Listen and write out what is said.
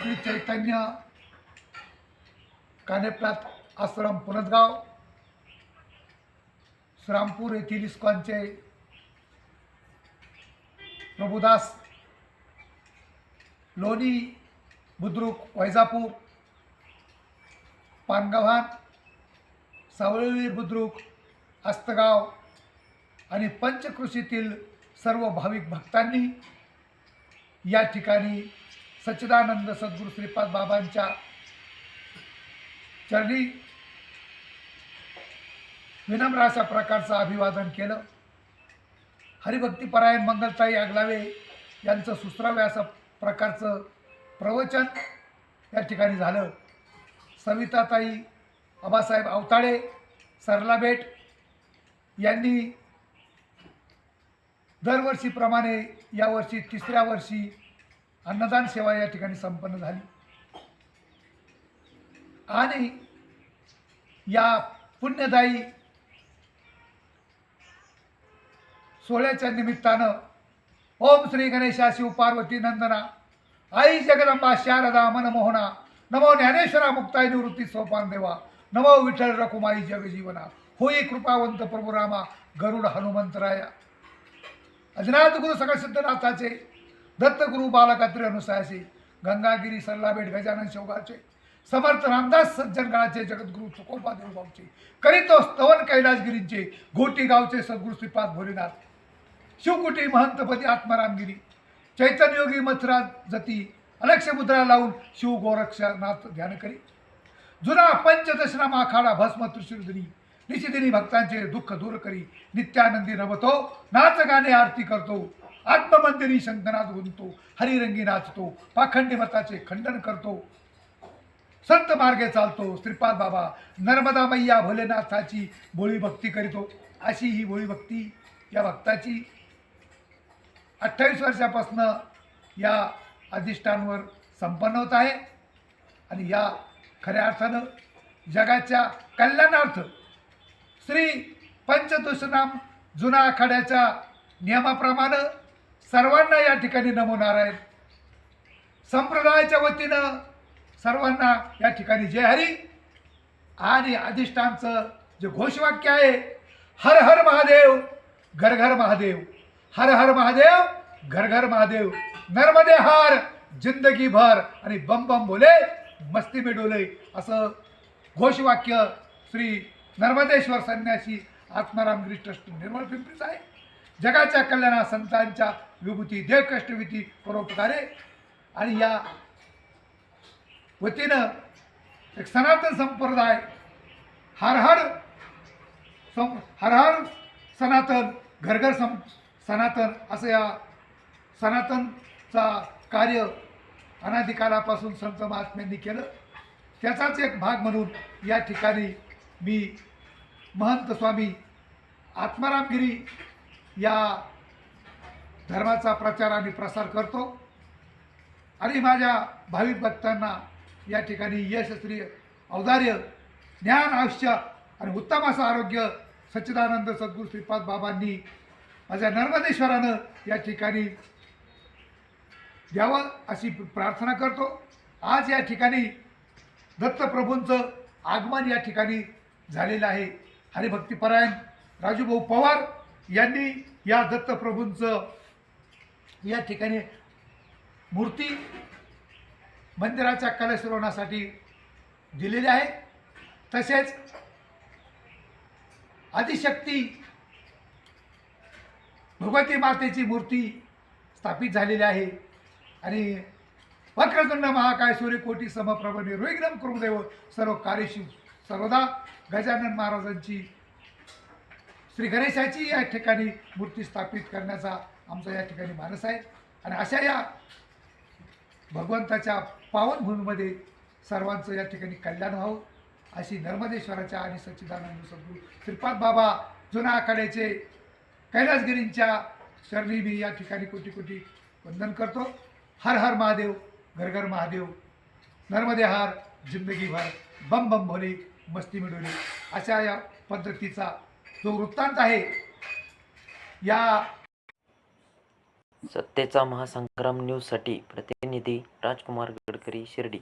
श्री चैतन्य कानेप्रात आश्रम पुनदगाव श्रामपूर येथील इस्कॉनचे प्रभुदास लोणी बुद्रुक वैजापूर पानगव्हाण सावळी बुद्रुक आस्तगाव आणि पंचकृषीतील सर्व भाविक भक्तांनी या ठिकाणी सच्चिदानंद सद्गुरू श्रीपाद बाबांच्या चरणी विनम्र अशा प्रकारचं अभिवादन केलं. हरिभक्तीपरायण मंगलताई आगलावे यांचं सुश्राव्य असं प्रकारचं प्रवचन या ठिकाणी झालं. सविताताई आबासाहेब आवताळे सरलाबेट यांनी दरवर्षीप्रमाणे यावर्षी तिसऱ्या वर्षी अन्नदान सेवा या ठिकाणी संपन्न झाली. आणि या पुण्यदायी सोहळ्याच्या निमित्तानं ओम श्री गणेशा शिव पार्वती नंदना आई जगदंबा शारदा मनमोहना नमो ज्ञानेश्वरा मुक्ताई निवृत्ती सोपान देवा नमो विठ्ठल रकुमाई जगजीवना होई कृपावंत प्रभू रामा गरुड हनुमंतराया. अजनाथ गुरु सगळसिद्धनाथाचे दत्तगुरु बालकात्री अनुसायाचे गंगागिरी सल्लाबेट गजानन शेवगाचे समर्थ रामदास सज्जनगडाचे जगद्गुरु तुकोबा देवगावचे करीतो स्तवन कैलासगिरींचे घोटी गावचे सद्गुरु श्रीपाद भोलेनाथ शिवकुटी महंतपदी आत्मारामगिरी चैतन्ययोगी मथुरा जती अलक्ष्य मुद्रा लावून शिव गोरक्षनाथ ध्यान करी जुना पंचदशनाम आखाडा भस्म त्रिशूलदिनी निशिदिनी भक्तांचे दुःख दूर करी नित्यानंदी रमतो नाच गाणे आरती करतो आत्ममंदिरी शंकनाथ गुंतो हरिरंगी नाचतो पाखंडी मताचे खंडन करतो. संत मार्गे चालतो श्रीपाद बाबा नर्मदा मैया भोलेनाथाची बोळी भक्ती करीतो. अशी ही बोळी भक्ती या भक्ताची अठ्ठावीस वर्षापासून या अधिष्ठानवर संपन्न होत आहे. आणि या खऱ्या अर्थानं जगाच्या कल्याणार्थ श्री पंचदुषनाम जुना आखाड्याच्या नियमाप्रमाणे सर्वांना या ठिकाणी नमवणार आहेत संप्रदायाच्या वतीनं सर्वांना या ठिकाणी जय हरी. आणि अधिष्ठानचं जे घोषवाक्य आहे हर हर महादेव घर घर महादेव. हर हर महादेव घर घर महादेव. नर्मदे हार जिंदगी भर. आणि बम बम बोले मस्ती में डोले. असं घोषवाक्य श्री नर्मदेश्वर संन्यासी आत्माराम गिरी ट्रस्ट निर्मळ पिंपरीच आहे जगाच्या कल्याणा संतांच्या विभूती देव कष्टविधी परोपकारे. आणि या वतीनं एक सनातन संप्रदाय हर हर सं हर हर सनातन घरघर सं सनातन असं या सनातनचा कार्य अनाधिकारापासून संत महात्म्यांनी केलं. त्याचाच एक भाग म्हणून या ठिकाणी मी महंत स्वामी आत्मारामगिरी या धर्माचा प्रचार आणि प्रसार करतो. आणि माझ्या भाविक भक्तांना या ठिकाणी यशस्त्रीय औदार्य ज्ञान आयुष्य आणि उत्तम असं आरोग्य सच्चिदानंद सद्गुरू श्रीपाद बाबांनी माझ्या नर्मदेश्वरानं या ठिकाणी द्यावं अशी प्रार्थना करतो. आज या ठिकाणी दत्तप्रभूंचं आगमन या ठिकाणी झालेलं आहे. हरिभक्तीपरायण राजूभाऊ पवार यांनी या दत्तप्रभूंचं या ठिकाणी मूर्ती मंदिराच्या कलशरोहणासाठी दिलेली आहे. तसेच आदिशक्ती भगवती मातेची मूर्ती स्थापित झालेली आहे. आणि वक्रदंड महाकाय सूर्यकोटी समप्रभ निर्विघ्नम कृमदेव सर्व कार्यशी सर्वदा गजानन महाराजांची श्री गणेशाची या ठिकाणी मूर्ती स्थापित करण्याचा आमचा या ठिकाणी मानस आहे. आणि अशा या भगवंताच्या पावनभूमीमध्ये सर्वांचं या ठिकाणी कल्याण व्हावं अशी नर्मदेश्वराच्या आणि सच्चिदानंद सद्गुरू श्रीपाद बाबा जुना आखाड्याचे कैलासगिरींच्या चरणी मी या ठिकाणी कोटी कोटी वंदन करतो. हर हर महादेव घर घर महादेव नर्मदे हार जिंदगी भर बम बम भोले मस्ती मिळवली अशा या पद्धतीचा जो वृत्तांत आहे या सत्तेचा महासंग्राम न्यूजसाठी प्रतिनिधी राजकुमार गडकरी शिर्डी.